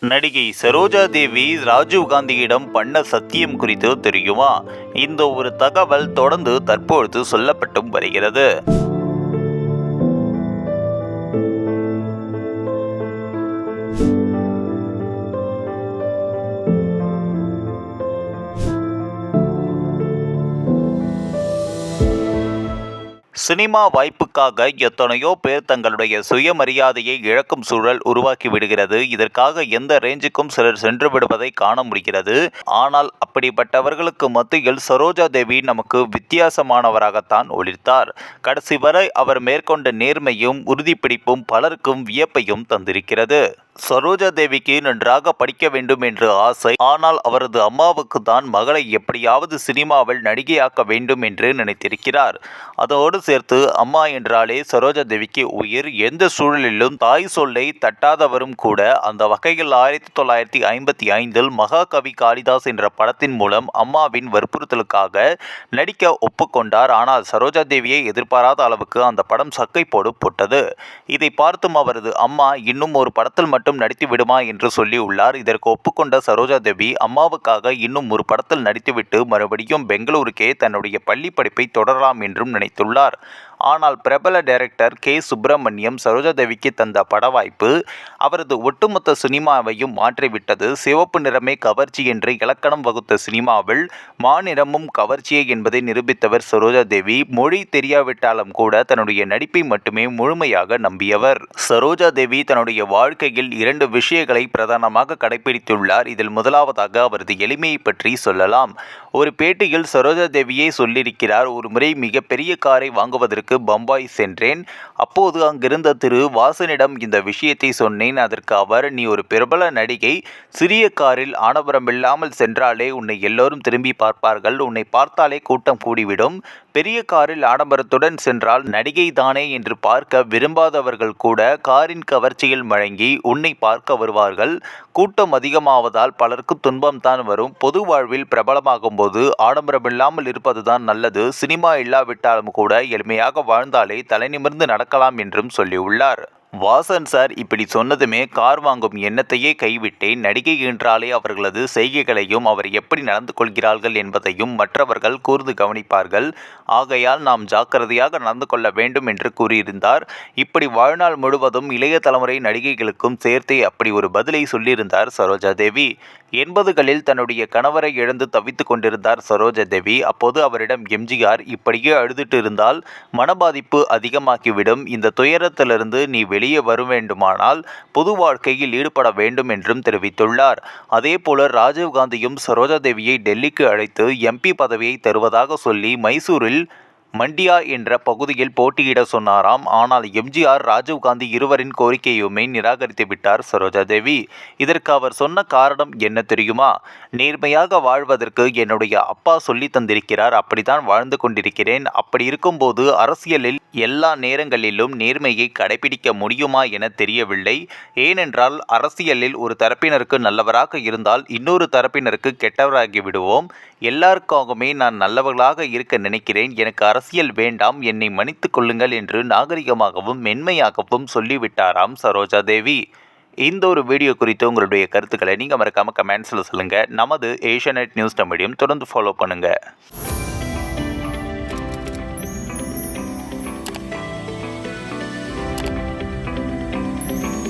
நடிகை சரோஜா தேவி ராஜீவ் காந்தியிடம் பண்ண சத்தியம் குறித்து தெரியுமா? இந்த ஒரு தகவல் தொடர்ந்து தற்பொழுது சொல்லப்பட்டும் வருகிறது. சினிமா வாய்ப்புக்காக எத்தனையோ பேர் தங்களுடைய சுயமரியாதையை இழக்கும் சூழல் உருவாக்கி விடுகிறது. இதற்காக எந்த ரேஞ்சுக்கும் சிலர் சென்று விடுவதை காண முடிகிறது. ஆனால் அப்படிப்பட்டவர்களுக்கு மத்தியில் சரோஜா தேவி நமக்கு வித்தியாசமானவராகத்தான் ஒளிர்த்தார். கடைசி வரை அவர் மேற்கொண்ட நேர்மையும் உறுதிப்பிடிப்பும் பலருக்கும் வியப்பையும் தந்திருக்கிறது. சரோஜா தேவிக்கு நன்றாக படிக்க வேண்டும் என்று ஆசை. ஆனால் அவரது அம்மாவுக்கு தான் மகளை எப்படியாவது சினிமாவில் நடிகையாக்க வேண்டும் என்று நினைத்திருக்கிறார். அதோடு சேர்த்து அம்மா என்றாலே சரோஜா தேவிக்கு உயிர். எந்த சூழலிலும் தாய் சொல்லை தட்டாதவரும் கூட அந்த வகையில் ஆயிரத்தி தொள்ளாயிரத்தி ஐம்பத்தி ஐந்தில் மகாகவி காளிதாஸ் என்ற படத்தின் மூலம் அம்மாவின் வற்புறுத்தலுக்காக நடிக்க ஒப்புக்கொண்டார் ஆனால் சரோஜா தேவியை எதிர்பாராத அளவுக்கு அந்த படம் சக்கை போடு போட்டது. இதை பார்த்தும் அவரது அம்மா இன்னும் ஒரு படத்தில் மட்டும் நடித்து விடுமா என்று சொல்லியுள்ளார் இதற்கு ஒப்புக்கொண்ட சரோஜா தேவி அம்மாவுக்காக இன்னும் ஒரு படத்தில் நடித்துவிட்டு மறுபடியும் பெங்களூருக்கே தன்னுடைய பள்ளி படிப்பை தொடரலாம் என்றும் நினைத்துள்ளார். ஆனால் பிரபல டைரக்டர் கே. சுப்பிரமணியம் சரோஜாதேவிக்கு தந்த பட வாய்ப்பு அவரது ஒட்டுமொத்த சினிமாவையும் மாற்றிவிட்டது. சிவப்பு நிறமே கவர்ச்சி என்று இலக்கணம் வகுத்த சினிமாவில் மாநிறமும் கவர்ச்சியே என்பதை நிரூபித்தவர் சரோஜா தேவி. மொழி தெரியாவிட்டாலும் கூட தன்னுடைய நடிப்பை மட்டுமே முழுமையாக நம்பியவர். சரோஜா தேவி தன்னுடைய வாழ்க்கையில் இரண்டு விஷயங்களை பிரதானமாக கடைபிடித்துள்ளார் இதில் முதலாவதாக அவரது எளிமையை பற்றி சொல்லலாம். ஒரு பேட்டியில் சரோஜா தேவியை சொல்லியிருக்கிறார் ஒரு முறை மிகப்பெரிய காரை வாங்குவதற்கு பம்பாய் சென்றேன். அப்போது அங்கிருந்த திரு வாசனிடம் இந்த விஷயத்தை சொன்னேன். அதற்கு அவர் நீ ஒரு பிரபல நடிகை. சிறிய காரில் ஆடம்பரமில்லாமல் சென்றாலே உன்னை எல்லோரும் திரும்பி பார்ப்பார்கள். உன்னை பார்த்தாலே கூட்டம் கூடிவிடும். பெரிய காரில் ஆடம்பரத்துடன் சென்றால் நடிகை தானே என்று பார்க்க விரும்பாதவர்கள் கூட காரின் கவர்ச்சியில் மழங்கி உன்னை பார்க்க வருவார்கள். கூட்டம் அதிகமாவதால் பலருக்கு துன்பம்தான் வரும். பொது வாழ்வில் பிரபலமாகும் போது ஆடம்பரமில்லாமல் இருப்பதுதான் நல்லது. சினிமா இல்லாவிட்டாலும் கூட எளிமையாக வாழ்ந்தாலே தலைநிமிர்ந்து நடக்கலாம் என்றும் சொல்லியுள்ளார். வாசன் சார் இப்படி சொன்னதுமே கார் வாங்கும் எண்ணத்தையே கைவிட்டேன் நடிகை என்றாலே அவர்களது செய்கைகளையும் அவர் எப்படி நடந்து கொள்கிறார்கள் என்பதையும் மற்றவர்கள் கூர்ந்து கவனிப்பார்கள். ஆகையால் நாம் ஜாக்கிரதையாக நடந்து கொள்ள வேண்டும் என்று கூறியிருந்தார். இப்படி வாழ்நாள் முழுவதும் இளைய தலைமுறை நடிகைகளுக்கும் சேர்த்தே அப்படி ஒரு பதிலை சொல்லியிருந்தார் சரோஜா தேவி. எண்பதுகளில் தன்னுடைய கணவரை இழந்து தவித்துக் கொண்டிருந்தார் சரோஜா தேவி. அப்போது அவரிடம் எம்ஜிஆர் இப்படியே அழுதுட்டு இருந்தால் மனபாதிப்பு அதிகமாக்கிவிடும் இந்த துயரத்திலிருந்து நீ வெளியே வர வேண்டுமானால் பொது வாழ்க்கையில் ஈடுபட வேண்டும் என்றும் தெரிவித்துள்ளார். அதேபோல ராஜீவ்காந்தியும் சரோஜா தேவியை டெல்லிக்கு அழைத்து எம்பி பதவியை தருவதாக சொல்லி மைசூரில் மண்டியா என்ற பகுதியில் போட்டியிட சொன்னாராம். ஆனால் எம்ஜிஆர் ராஜீவ்காந்தி இருவரின் கோரிக்கையுமே நிராகரித்து விட்டார் சரோஜா தேவி இதற்கு அவர் சொன்ன காரணம் என்ன தெரியுமா? நேர்மையாக வாழ்வதற்கு என்னுடைய அப்பா சொல்லி தந்திருக்கிறார். அப்படித்தான் வாழ்ந்து கொண்டிருக்கிறேன். அப்படி இருக்கும்போது அரசியலில் எல்லா நேரங்களிலும் நேர்மையை கடைபிடிக்க முடியுமா என தெரியவில்லை. ஏனென்றால் அரசியலில் ஒரு தரப்பினருக்கு நல்லவராக இருந்தால் இன்னொரு தரப்பினருக்கு கெட்டவராகி விடுவோம். எல்லாருக்காகவுமே நான் நல்லவர்களாக இருக்க நினைக்கிறேன். எனக்கு அரசியல் வேண்டாம் என்னை மன்னித்து கொள்ளுங்கள் என்று நாகரிகமாகவும் மென்மையாகவும் சொல்லிவிட்டாராம் சரோஜா தேவி இந்த ஒரு வீடியோ குறித்து உங்களுடைய கருத்துக்களை நீங்கள் மறக்காமல் கமெண்ட்ஸில் சொல்லுங்கள் நமது ஏஷியநெட் நியூஸ் தமிழையும் தொடர்ந்து ஃபாலோ பண்ணுங்கள்